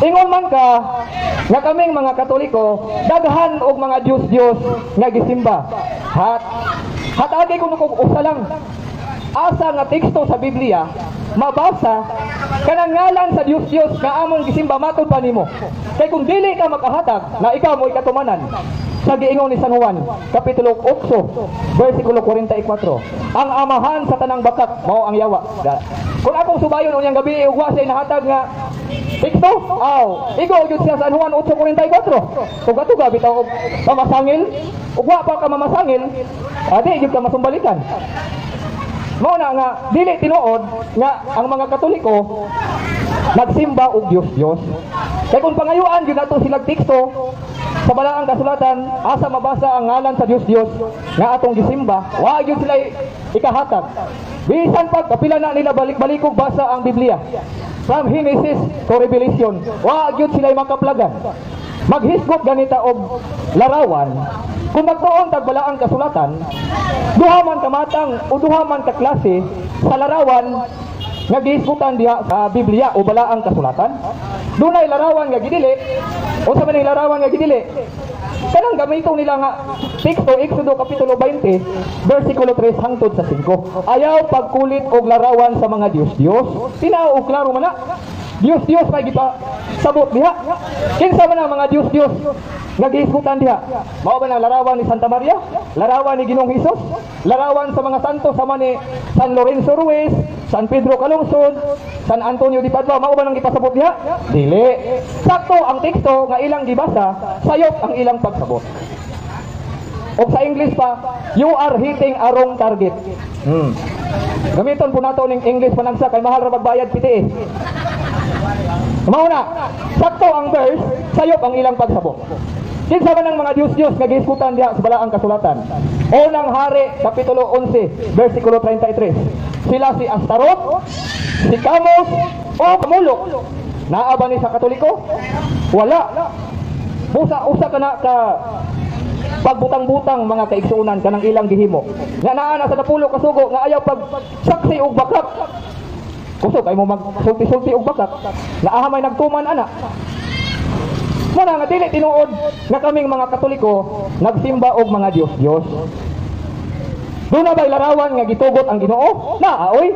Ingon man ka nga kaming mga Katoliko daghan og mga Dios-Dios nga gisimba. Hat hatagi ko kung usa lang asa nga teksto sa Biblia mabasa kanang ngalan sa Dios Dios nga among gisimba matod pa nimo. Kay kung dili ka makahatag na ikaw mo ikatumanan sa giingon ni San Juan, Kapitulo 8, versikulo 44. Ang amahan sa tanang bakat, mao ang yawa. Kung akong subayon unyang gabi, ugwa sa nahatag nga Teksto? Aw, igo gyud siya sa San Juan 8:44. Kung ato gabi bitaw og mamasangil, ugwa pa ka mamasangil, adi gyud ka masumbalikan. Mao na nga dili tinuod nga ang mga Katoliko nagsimba og Dios Dios. Kay kung pangayuan gyud nato sila teksto sa balaang kasulatan asa mabasa ang ngalan sa Dios Dios nga atong gisimba, wa gyud sila ikahatag. Bisan pag kapila na nila balik-balikog basa ang Biblia. From Genesis to Revelation, wa gyud sila makaplagan. Maghisgot ganita og larawan kung magtuon tag balaang kasulatan duha man ka matang o duha man ka klase sa larawan nga gihisgutan diha sa Biblia o balaang kasulatan dunay larawan nga gidili o sa maning larawan nga gidili kanang gamito nila nga teksto Exodo kapitulo 20 versikulo 3 hangtod sa 5 ayaw pagkulit og larawan sa mga Dios Dios tinao klaro man na Dios may kita. Sabot diha. Kinsa man ang mga nga gihisgutan diha. Mao ba ang larawan ni Santa Maria larawan ni Ginoong Hesus larawan sa mga santo sama ni San Lorenzo Ruiz San Pedro Calungsod San Antonio di Padua. Mao ba nang ipasabot diha? Dili. Sakto ang teksto nga ilang gibasa sayop ang ilang pagsabot. O sa English pa you are hitting a wrong target. Hmm. gamiton po nato ning English panagsa kay mahal ra magbayad piti eh Mao na, sakto ang verse, sayop ang ilang pagsabot. Kinsa man ang mga Dios-Dios nga gihisgutan diha sa balaang kasulatan. Unang Hari kapitulo 11 bersikulo 33. Sila si Astarot, si Kamos o Kamulok. Naa ba ni sa Katoliko? Wala. Busa usa ka na ka pagbutang-butang mga kaigsuunan kanang ilang gihimo. Nga naa na sa napulo kasugo nga ayaw pag saksi og bakak Kusog ay mo magsulti-sulti og bakak. Naahamay nagtuman ana. Muna nga dili tinuod nga kaming mga Katoliko nagsimba og mga Dios Dios. Doon na ba'y larawan nga gitugot ang Ginoo? Na, aoy.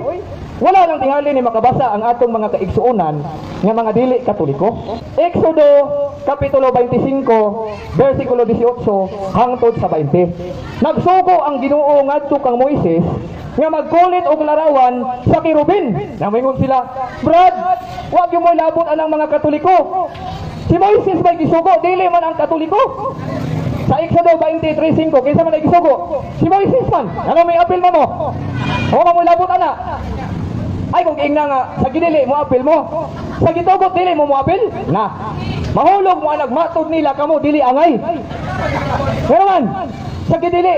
Wala lang tingali ni makabasa ang atong mga kaigsuunan nga mga dili Katoliko. Exodo kapitulo 25 versikulo 18 hangtod sa 20. Nagsugo ang Ginoo ngadto kang Moises nga magkulit og larawan sa kirubin. Namingon sila, Brad, wag yung mo labot anang mga Katoliko. Si Moises may gisugo, dili man ang Katoliko. Sa Exodo 23.5, kinsa man ay gisugo? Si Moises man. Ano may apil mo mo? O mo labot ana. Ay kung ingna nga sa gidili mo apil mo. Sa gitugot dili mo mo apil? Na. Mahulog mo ang nagmatod nila kamo dili angay. Pero man, sa gidili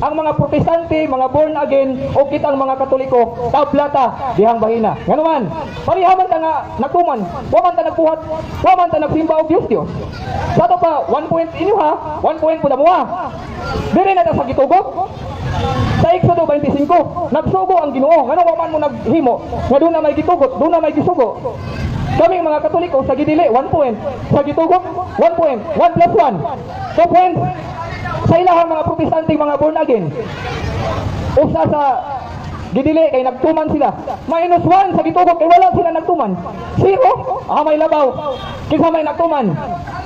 ang mga protestante, mga born again, o kitang mga katoliko, tablata, dihang bahina. Nga naman, parihaman ta nga nagtuman, waman ta nagpuhat, waman ta nagsimba og Diyos Diyos. Sa to pa, one point inyo ha, one point po na mo ha. Dili na ta sa gitugot. Sa Exodo 25, nagsugo ang Ginoo. Ngano waman mo naghimo? Nga doon na may gitugot, doon na may gisugo. Kaming mga Katoliko sa gidili 1 point, sa gitugot 1 point, 1 plus 1. 2 points. Sa ilahang mga protestante mga born again. Usa sa gidili kay nagtuman sila. Minus 1 sa gitugot kay wala sila nagtuman. Zero. Ah may labaw. Kinsa may nagtuman?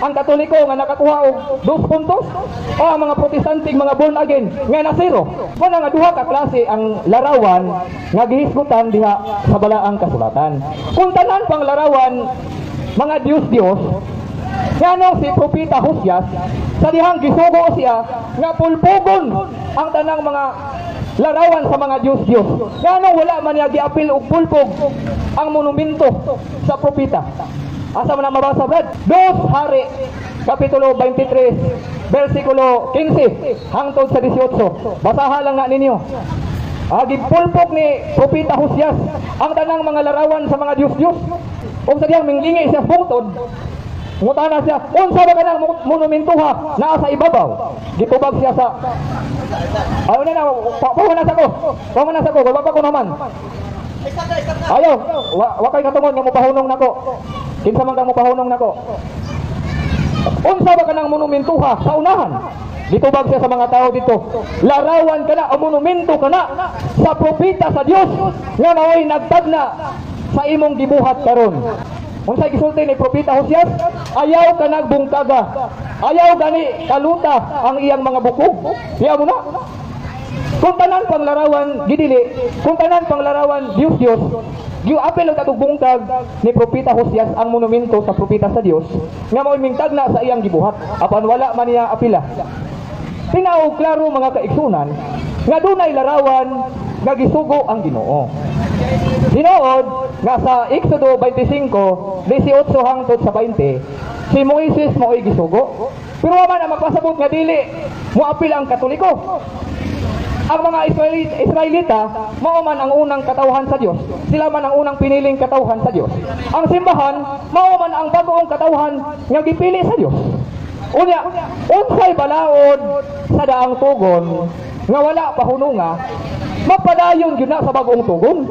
Ang Katoliko nga nakakuha og 2 puntos o ang mga protestante mga born again nga na zero. Muna nga duha ka klase ang larawan nga gihisgutan diha sa balaang kasulatan. Kung tanan pang larawan mga Dios-Dios Ngano si Propita Husyas sa dihang gisugo siya nga pulpugon ang tanang mga larawan sa mga Diyos Diyos. Ngano wala man niya giapil og pulpog ang monumento sa propita. Asa man na mabasa Brad? Dos Hari Kapitulo 23 versikulo 15 hangtod sa 18. Basaha lang na ninyo. Agi pulpog ni Propita Husyas ang tanang mga larawan sa mga Diyos Diyos. Kung sa diyang minglingi siya bungtod, Ngutana siya, unsa ba kanang mo- monumento ha? Naa sa ibabaw. Gitubag siya sa Ayaw na na, pa- pahunas ako. Pahunas ako, wala pa ko naman. Ayaw, wa, wa kay katungod nga mo pahunong nako. Kinsa man kang mopahunong nako? Unsa ba kanang monumentuha sa unahan? Dito bag siya sa mga tao dito. Larawan ka na, monumento ka na sa propita sa Dios nga mao'y nagtagna sa imong gibuhat karon. Unsay gisulti ni propita Hosias? Ayaw ka nagbungkaga. Ayaw gani kaluta ang iyang mga buko. Diya mo na. Kung tanan pang larawan gidili, kung tanan pang larawan Dios Dios, Giu apel ang katubungtag ni propeta Hosias ang monumento sa propeta sa Dios nga mao mingtag na sa iyang gibuhat apan wala man niya apila. Tinaog klaro mga kaigsunan nga dunay larawan nga gisugo ang Ginoo. Hinood nga sa Exodo 25, 18 hangtod sa 20, si Moises mo'y gisugo. Pero waman ang magpasabot nga dili mo apil ang Katoliko. Ang mga Israeli- Israelita, mao man ang unang katawhan sa Dios. Sila man ang unang piniling katawhan sa Dios. Ang simbahan, mao man ang bagong katawhan nga gipili sa Dios. Unya, unsay balaod sa daang tugon nga wala pahununga, mapadayon gyud na sa bagong tugon.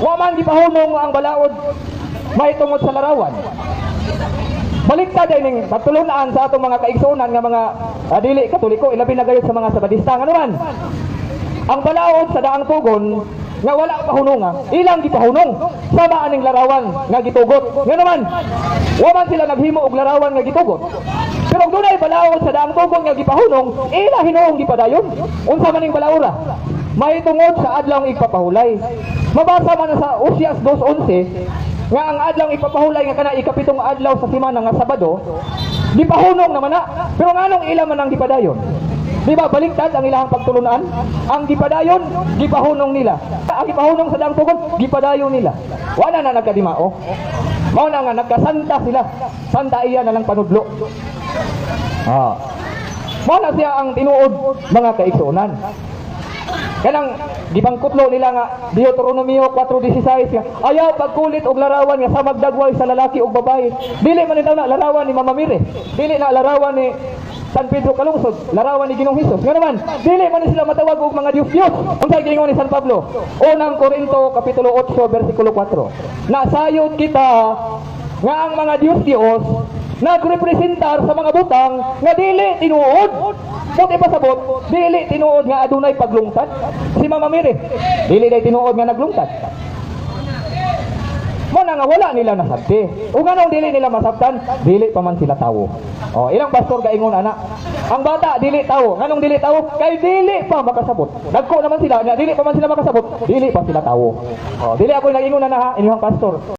Wa man gipahunong ang balaod mahitungod sa larawan. Baliktad ay ning patulunaan sa atong mga kaigsunan nga mga ah, dili katoliko ilabi na gayud sa mga sabadista nga naman. Ang balaod sa daang tugon nga wala pahununga, ilang gipahunong sama aning larawan nga gitugot. Nga naman, wa man sila naghimo og larawan nga gitugot. Pero kung dunay balaod sa daang tugon nga gipahunong, ila hinuong gipadayon. Unsa man ning balaura? May tungod sa adlaw igpapahulay. Mabasa man sa Usias 2:11 nga ang adlaw ipapahulay nga kana ikapitong adlaw sa semana nga Sabado, gipahunong naman na. Pero nganong ila man ang gipadayon? Di ba baliktad ang ilang pagtulunan? Ang gipadayon, gipahunong nila. Ang gipahunong sa daang tugon, gipadayon nila. Wala na nagkadimao. Mao na nga nagkasanta sila. Santa iya na lang panudlo. Ah. Mao na siya ang tinuod mga kaigsunan. Kanang gibangkutlo nila nga Deuteronomio 4:16 nga ayaw pagkulit og larawan nga sa magdagway sa lalaki ug babae. Dili man itaw na larawan ni Mama Mire. Dili na larawan ni San Pedro Calungsod, larawan ni Ginoong Hesus. Nga naman, dili man sila matawag og mga Diyos-Diyos. Unsay gingon ni San Pablo? Unang Korinto kapitulo 8 bersikulo 4. Nasayod kita nga ang mga Diyos-Diyos nagrepresentar sa mga butang nga dili tinuod. Buti pasabot, dili tinuod nga adunay paglungtad. Si Mama Mire, dili day tinuod nga naglungtad. Mo na nga wala nila nasabti. Ug anong dili nila masabtan? Dili pa man sila tawo. Oh, ilang pastor gaingon ana. Ang bata dili tawo. Nganong dili tawo? Kay dili pa makasabot. Dagko naman sila, nga dili pa man sila makasabot. Dili pa sila tawo. Oh, dili ako nagingon ana ha, inyong pastor.